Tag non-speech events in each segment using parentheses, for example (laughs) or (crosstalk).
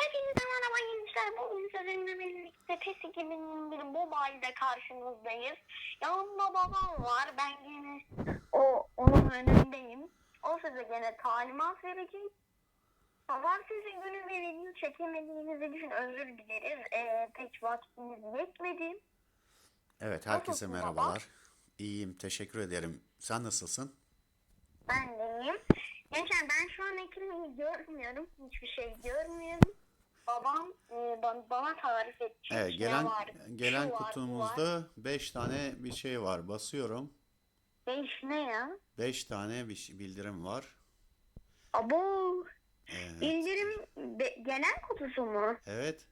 Hepinize merhaba gençler. Bugün sizinle birlikte PES 2021 Mobile'de karşınızdayız. Yanımda babam var. Ben yine o onun önündeyim. O size gene talimat verecek. Pazartesi günü bir video çekemediğiniz için özür dileriz. Ee, pek vaktimiz yetmedi. Evet, herkese Nasılsın baba? merhabalar. İyiyim, teşekkür ederim. Sen nasılsın? Ben deyim. Gençler ben şu an ekranı görmüyorum. Hiçbir şey görmüyorum. Babam e, ban- bana tarif edecek. Evet, ne gelen var, gelen şu var, bu var. kutumuzda 5 tane bir şey var. Basıyorum. Beş ne ya? 5 tane bir şey- bildirim var. Abo. Evet. Bildirim be- gelen kutusu mu? Evet.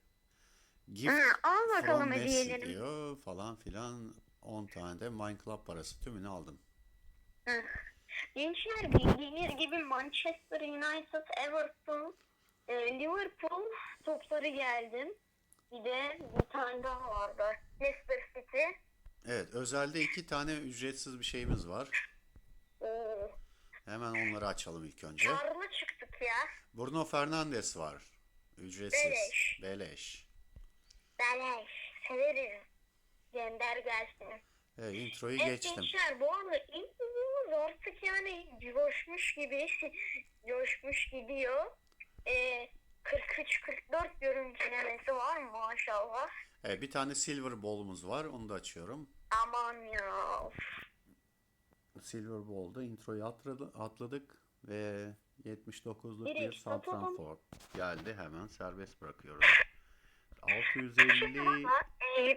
Gift Hı, al bakalım from Messi hediyelerini. diyor falan filan. 10 tane de Minecraft parası tümünü aldım. Gençler bildiğiniz gibi Manchester United, Everton, e, Liverpool topları geldi. Bir de bir tane daha vardı. Leicester City. Evet, özelde 2 tane ücretsiz bir şeyimiz var. Oo. Hemen onları açalım ilk önce. Karlı çıktık ya. Bruno Fernandes var. Ücretsiz. Beleş. Beleş. Beleş. Severiz. Gönder gelsin. Evet, introyu Evet geçtim. gençler bu arada ilk videomuz artık yani coşmuş gibi (laughs) coşmuş gidiyor. Ee, 43-44 görüntülemesi var maşallah. Evet, bir tane silver ball'umuz var. Onu da açıyorum. Aman ya. Silver Ball'da introyu atladı, atladık ve 79'luk bir Direkt satalım. Santrafor geldi. Hemen serbest bırakıyoruz. 650 Ama e,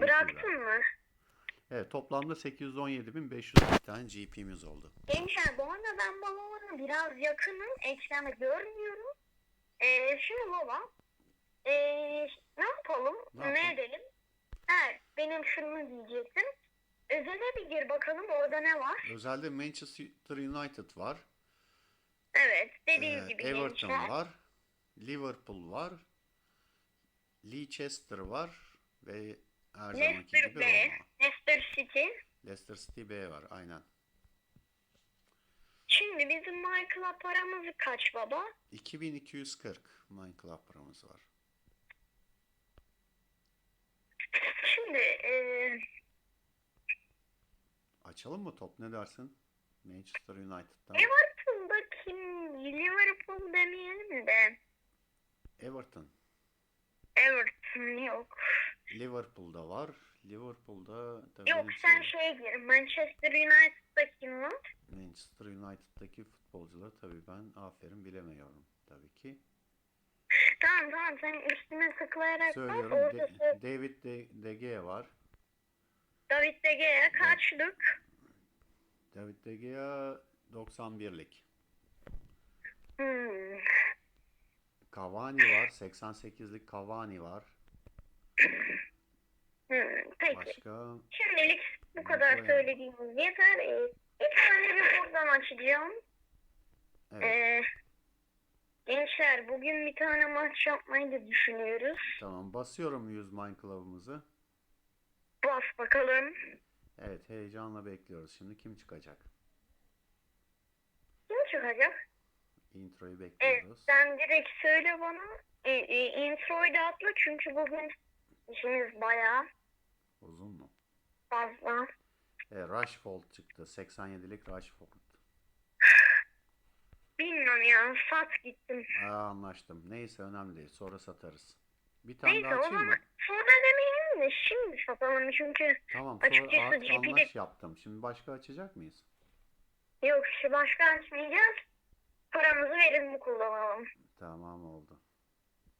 bıraktın mı? Evet, toplamda 817.500 tane GP'miz oldu. Gençler bu arada ben babamla biraz yakınım. Ekranda görmüyorum. Ee, şimdi baba. Ee, ne yapalım? Ne Ne, edelim? Ha, benim şunu diyecektim. Özele bir gir bakalım orada ne var? Özellikle Manchester United var. Evet dediğim Ee, gibi Everton gençler. var. Liverpool var. Leicester var ve her zamanki Leicester gibi B, Roma. Leicester City. Leicester City B var aynen. Şimdi bizim Michael'a paramız kaç baba? 2240 Minecraft paramız var. Şimdi ee, Açalım mı top ne dersin? Manchester United'dan. Liverpool'da kim? Liverpool demeyelim de. Everton. Everton yok. Liverpool'da var. Liverpool'da da Yok sen şey- şeye gir. Manchester United'da kim var? Manchester United'daki futbolcuları tabii ben aferin bilemiyorum tabii ki. Tamam tamam sen üstüne tıklayarak bak. Söylüyorum Orada De- sö- David De, De Gea var. David De Gea kaçlık? David De Gea 91'lik. Hmm. Cavani var. 88'lik Cavani var. Hmm. Peki. Başka Şimdilik bu kadar Başka- söylediğimiz yeter. Ee, bir tane bir buradan açacağım. evet Ee, gençler bugün bir tane maç yapmayı da düşünüyoruz. tamam basıyorum 100 Minecraft'ımızı. Bas bakalım. Evet heyecanla bekliyoruz. Şimdi kim çıkacak? Kim çıkacak? Introyu Evet, bekliyoruz. sen direkt söyle bana. E, e, introyu da atla çünkü bugün işimiz bayağı Uzun mu? fazla. Evet, Rashford çıktı. 87'lik Rashford. Bilmiyorum ya sat gittim. Aa, anlaştım. Neyse önemli değil. Sonra satarız. Bir tane Neyse daha o açayım zaman mı? sonra demeyelim de şimdi satalım çünkü Tamam sonra Açıkçası a- GP'de anlaş yaptım. Şimdi başka açacak mıyız? yok şu başka açmayacağız. Paramızı verimli kullanalım. Tamam oldu.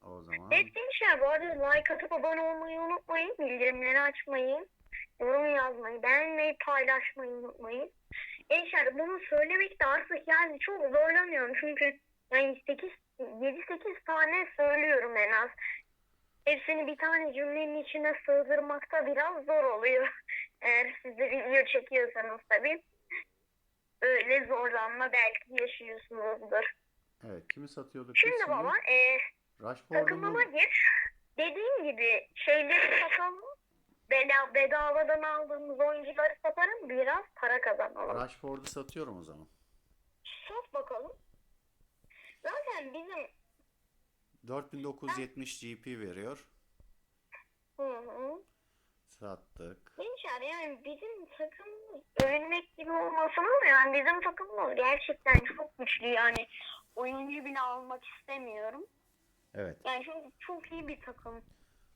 O zaman gençler bu arada like atıp abone olmayı unutmayın. Bildirimleri açmayı, yorum yazmayı, beğenmeyi, paylaşmayı unutmayın. Gençler bunu söylemekte artık yani çok zorlanıyorum. Çünkü yani 8, 7-8 tane söylüyorum en az. Hepsini bir tane cümlenin içine sığdırmakta biraz zor oluyor. (laughs) Eğer siz de video çekiyorsanız tabii. Öyle zorlanma belki yaşıyorsunuzdur. evet kimi satıyorduk Şimdi baba e, takımıma Rashford'u gir. Dediğim gibi şeyleri satalım. Beda, bedavadan aldığımız oyuncuları satarım. Biraz para kazanalım. Rashford'u satıyorum o zaman. Sat bakalım. Zaten bizim 4970 GP veriyor. Hı hı. Sattık. Gençler yani bizim takımımız övünmek gibi olmasın ama yani bizim takımımız gerçekten çok güçlü yani oyuncu bile almak istemiyorum. Evet. Yani çünkü çok iyi bir takım.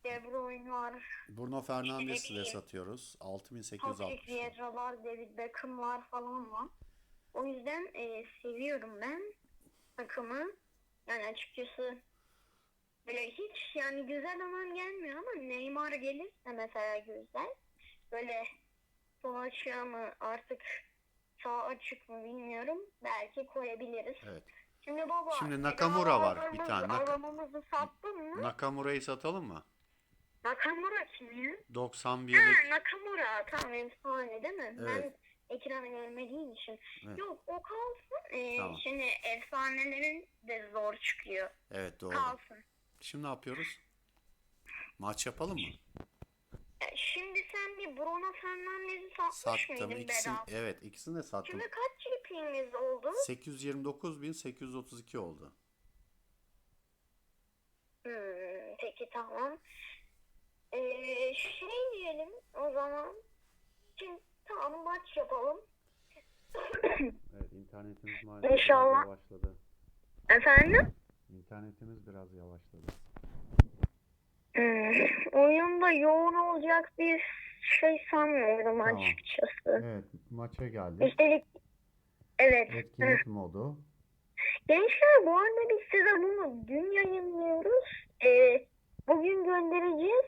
De Bruyne var, Bruno Fernandes'i de satıyoruz. Patrick 6860. Vieira'lar, David Beckham'lar falan var. O yüzden e, seviyorum ben takımı. Yani açıkçası böyle hiç yani güzel alan gelmiyor ama Neymar gelirse mesela güzel. Böyle sol açığa mı artık sağ açık mı bilmiyorum. Belki koyabiliriz. Evet. Şimdi baba. Şimdi Nakamura var bir tane. Nak- sattın mı? Nakamura'yı satalım mı? Nakamura kim ya? 91'lik. Ha, Nakamura tamam efsane değil mi? Evet. Ben ekranı görmediğim için. Evet. Yok o kalsın. Ee, Tamam. Şimdi efsanelerin de zor çıkıyor. Evet doğru. Kalsın. Şimdi ne yapıyoruz? Maç yapalım mı? Şimdi sen bir Bruno Fernandes'i satmış Sattım. mıydın İkisini, bedava? evet ikisini de sattım. Şimdi kaç GP'miz oldu? 829.832 oldu. Hmm, peki tamam. Ee, şey diyelim o zaman. Şimdi tamam maç yapalım. Evet internetimiz maalesef İnşallah. yavaşladı. Efendim? İnternetimiz biraz yavaşladı. Hmm, oyunda yoğun olacak bir şey sanmıyorum Tamam. açıkçası. Evet maça geldik. Üstelik evet. Etkinlik modu. Gençler bu arada biz size bunu dün yayınlıyoruz. Ee, bugün göndereceğiz.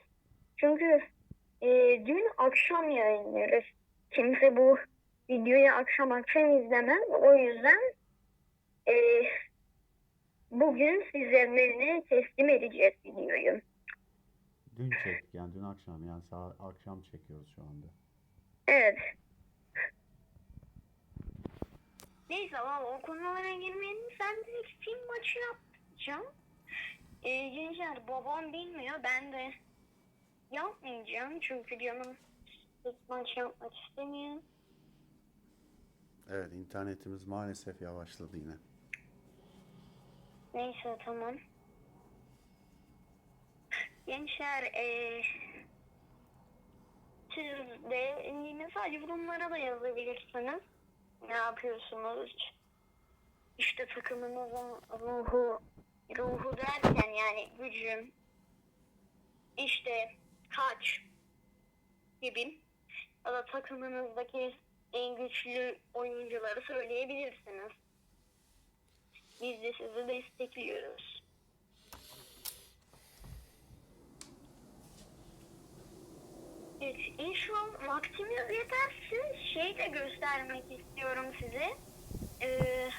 Çünkü e, dün akşam yayınlıyoruz. Kimse bu videoyu akşam akşam izlemez. O yüzden e, bugün sizlerine teslim edeceğiz videoyu. Dün çektik yani dün akşam yani saat akşam çekiyoruz şu anda. Evet. Neyse valla o konulara girmeyelim. Sen direkt film maçı yapacağım. Ee, gençler babam bilmiyor. Ben de yapmayacağım. Çünkü canım hiç maç yapmak istemiyor. Evet internetimiz maalesef yavaşladı yine. Neyse tamam. Gençler ee, siz de sadece yorumlara da yazabilirsiniz. Ne yapıyorsunuz? İşte takımınızın ruhu, ruhu derken yani gücüm, işte kaç gibi ya da takımınızdaki en güçlü oyuncuları söyleyebilirsiniz. Biz de sizi destekliyoruz. Evet, inşallah vaktimiz yeterse şey de göstermek istiyorum size. Ee,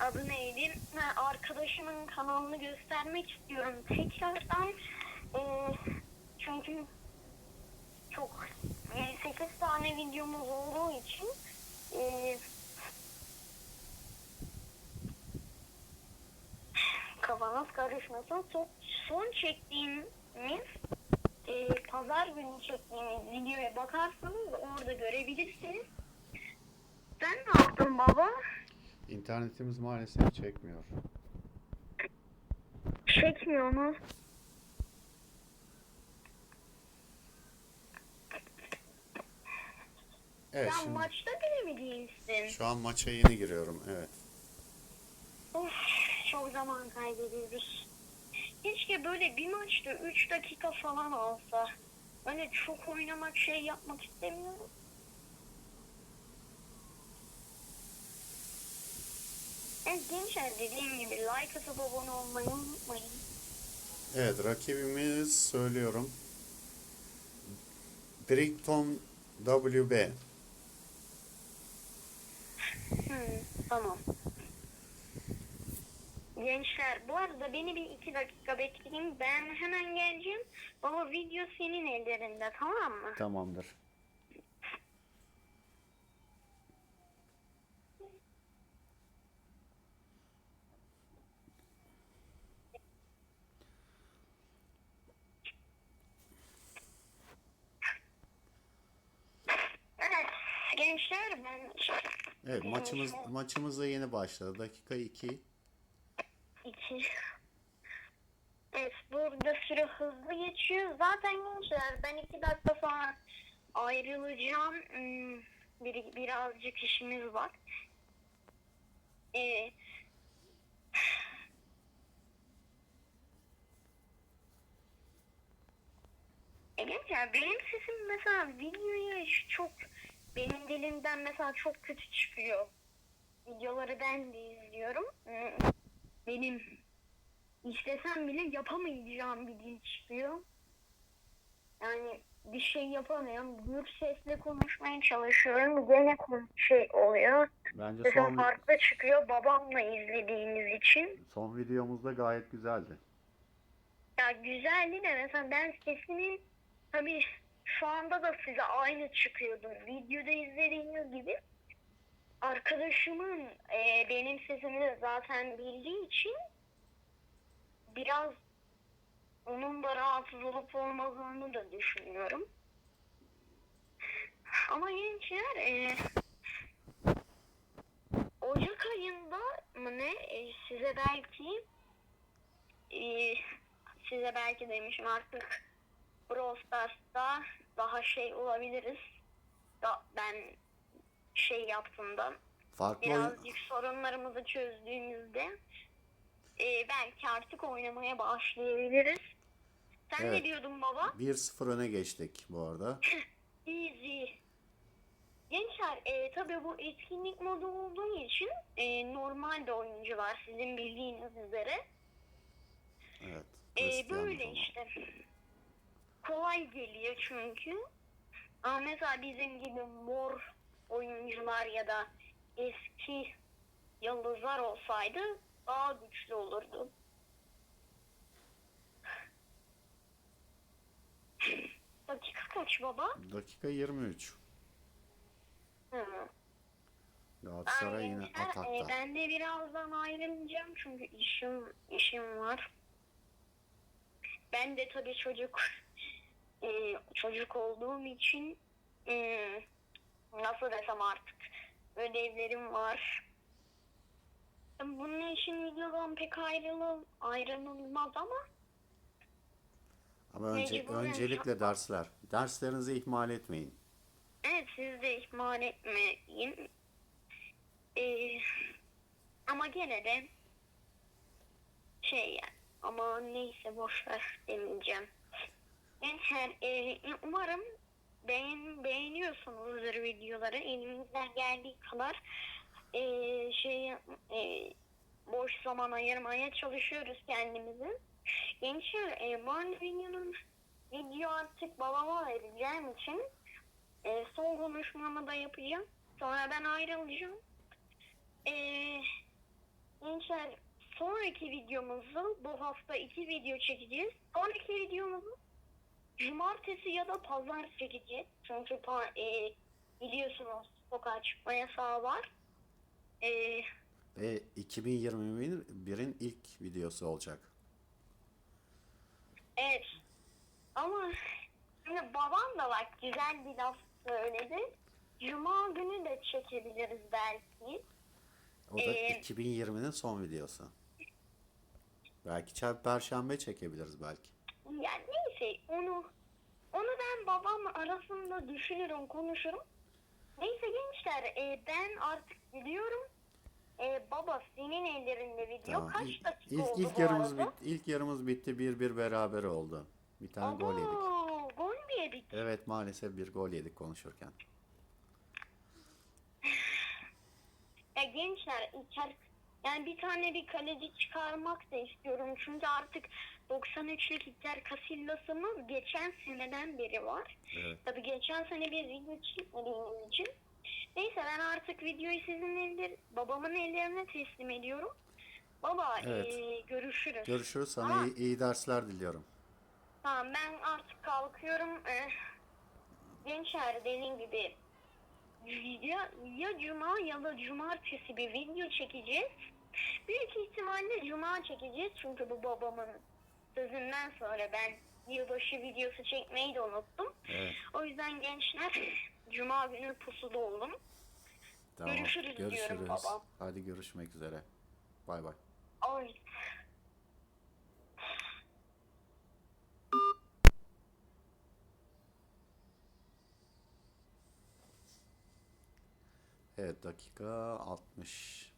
adı neydi? Ha, arkadaşımın kanalını göstermek istiyorum tekrardan. Ee, çünkü çok 8 tane videomuz olduğu için ee, kafanız karışmasın. Son, son çektiğimiz e, pazar günü çektiğimiz videoya bakarsanız orada görebilirsiniz. Sen ne yaptın baba? İnternetimiz maalesef çekmiyor. Çekmiyor mu? Evet Sen şimdi maçta bile mi değilsin? şu an maça yeni giriyorum. Evet. Of, çok zaman kaybediyoruz. Keşke böyle bir maçta 3 dakika falan olsa. Hani çok oynamak şey yapmak istemiyorum. Evet gençler dediğim gibi like atıp abone olmayı unutmayın. Evet rakibimiz söylüyorum. Brighton WB. Hmm, tamam. Gençler bu arada beni bir iki dakika bekleyin. Ben hemen geleceğim. Baba video senin ellerinde tamam mı? Tamamdır. Evet gençler ben Evet maçımız maçımız da yeni başladı. Dakika 2. iki. Evet burada süre hızlı geçiyor. Zaten gençler ben iki dakika sonra ayrılacağım. Hmm, Bir, birazcık işimiz var. Ee, gençler benim sesim mesela videoya çok benim dilimden mesela çok kötü çıkıyor. Videoları ben de izliyorum. Benim istesem bile yapamayacağım bir dil çıkıyor. Yani bir şey yapamıyorum. Gür sesle konuşmaya çalışıyorum. Gene şey oluyor. Bence Sesim son farklı çıkıyor babamla izlediğiniz için. son videomuzda gayet güzeldi. Ya güzeldi de mesela ben sesimi tabii şu anda da size aynı çıkıyordu. Videoda izlediğiniz gibi arkadaşımın e, benim sesimi de zaten bildiği için biraz onun da rahatsız olup olmadığını da düşünüyorum. Ama gençler e, Ocak ayında mı ne e, size belki e, size belki demişim artık Brawl Stars'ta daha şey olabiliriz. Da, ben şey yaptığımda Farklı oyun- birazcık sorunlarımızı çözdüğümüzde e, belki artık oynamaya başlayabiliriz. Sen Evet. ne diyordun baba? 1-0 öne geçtik bu arada. (laughs) Easy. Gençler e, tabii bu etkinlik modu olduğu için e, normal de oyuncu var sizin bildiğiniz üzere. Evet. E, böyle işte. Kolay geliyor çünkü. Ama mesela bizim gibi mor oyuncular ya da eski yıldızlar olsaydı daha güçlü olurdu. (sighs) Dakika kaç baba? Dakika 23. Hı. Galatasaray yine gençler, e, atakta. ben de birazdan ayrılacağım çünkü işim işim var. Ben de tabii çocuk e, çocuk olduğum için e, nasıl desem artık ödevlerim var. Bunun için videodan pek ayrılıl, ayrılmaz ama Ama önce, mecburen öncelikle dersler. Derslerinizi ihmal etmeyin. Evet siz de ihmal etmeyin. Ee, ama gene de şey yani ama neyse boş ver demeyeceğim. Gençler e, umarım beğen, beğeniyorsunuzdur videoları. Elimizden geldiği kadar e, şey e, boş zaman ayırmaya çalışıyoruz kendimizi. Gençler e, bu videonun video artık babama vereceğim için e, son konuşmamı da yapacağım. Sonra ben ayrılacağım. E, gençler sonraki videomuzu bu hafta iki video çekeceğiz. Sonraki videomuzu cumartesi ya da pazar çekeceğiz. Çünkü pa- e, biliyorsunuz sokağa çıkma yasağı var. E, Ve 2021'in ilk videosu olacak. evet. Ama şimdi babam da bak güzel bir laf söyledi. Cuma günü de çekebiliriz belki. O da Ee, 2020'nin son videosu. Belki çarp perşembe çekebiliriz belki. Yani neyse onu onu ben babam arasında düşünürüm konuşurum. Neyse gençler e, ben artık gidiyorum. E, baba senin ellerinde video Tamam. kaç İlk, dakika ilk, oldu ilk bu yarımız arada? bit, ilk yarımız bitti. 1-1 beraber oldu. Bir tane gol yedik. Abo, gol mü yedik? Evet maalesef bir gol yedik konuşurken. (sighs) Ya gençler İlker yani bir tane bir kaleci çıkarmak da istiyorum. Çünkü artık 93'lük İlker Casillas'ımız geçen seneden beri var. Evet. Tabii geçen sene bir video çekmediğimiz için. Neyse ben artık videoyu sizin eller, babamın ellerine teslim ediyorum. Baba Evet. eee, görüşürüz. Görüşürüz. Sana Tamam. iyi, iyi dersler diliyorum. Tamam ben artık kalkıyorum. Eh, Gençler dediğim gibi ya, ya cuma ya da cumartesi bir video çekeceğiz. Büyük ihtimalle cuma çekeceğiz çünkü bu babamın sözünden sonra ben yılbaşı videosu çekmeyi de unuttum. Evet. O yüzden gençler cuma günü pusuda olun. Tamam. Görüşürüz diyorum Görüşürüz. baba. Hadi görüşmek üzere. Bay bay. Ay. Evet dakika 60.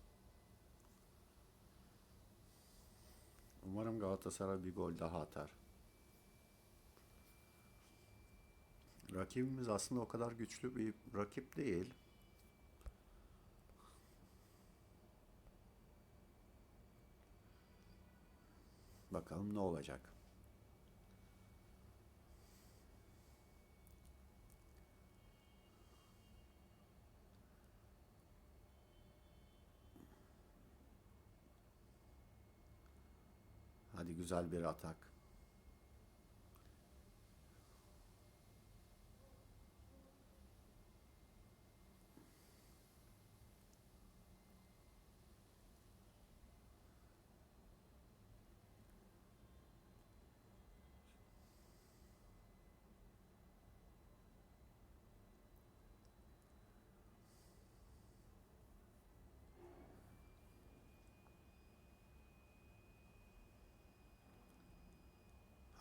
Umarım Galatasaray bir gol daha atar. Rakibimiz aslında o kadar güçlü bir rakip değil. Bakalım ne olacak. Hadi güzel bir atak.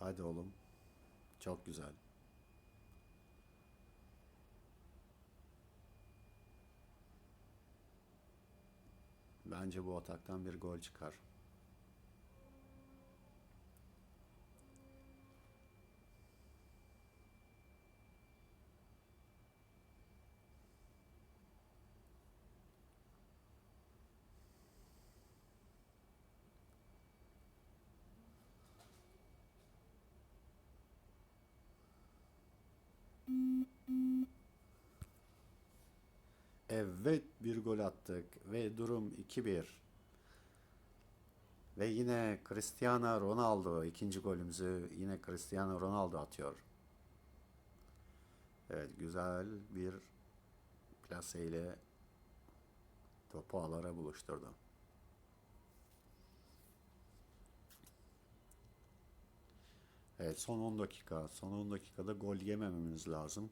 Hadi oğlum. Çok güzel. Bence bu ataktan bir gol çıkar. Evet bir gol attık ve durum 2-1. Ve yine Cristiano Ronaldo ikinci golümüzü yine Cristiano Ronaldo atıyor. Evet güzel bir plaseyle topu alara buluşturdu. Evet son 10 dakika. Son 10 dakikada gol yemememiz lazım.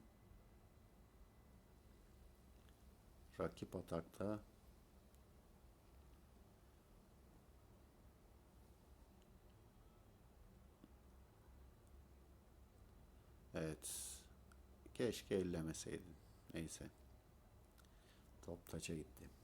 Rakip atakta Evet. Keşke ellemeseydin. Neyse. Top taça gitti.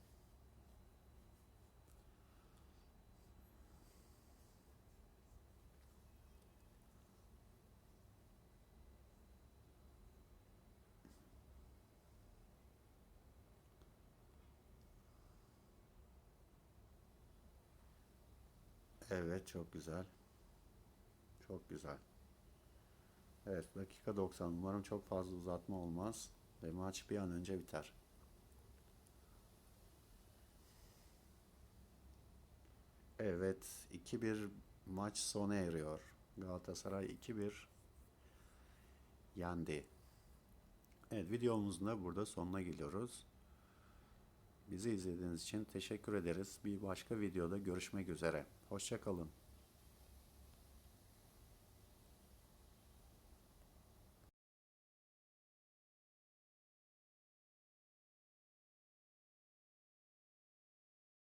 Evet çok güzel. Çok güzel. Evet dakika 90. Umarım çok fazla uzatma olmaz ve maç bir an önce biter. Evet 2-1 maç sona eriyor. Galatasaray 2-1 yendi. Evet videomuzun da burada sonuna geliyoruz. Bizi izlediğiniz için teşekkür ederiz. Bir başka videoda görüşmek üzere. Hoşçakalın.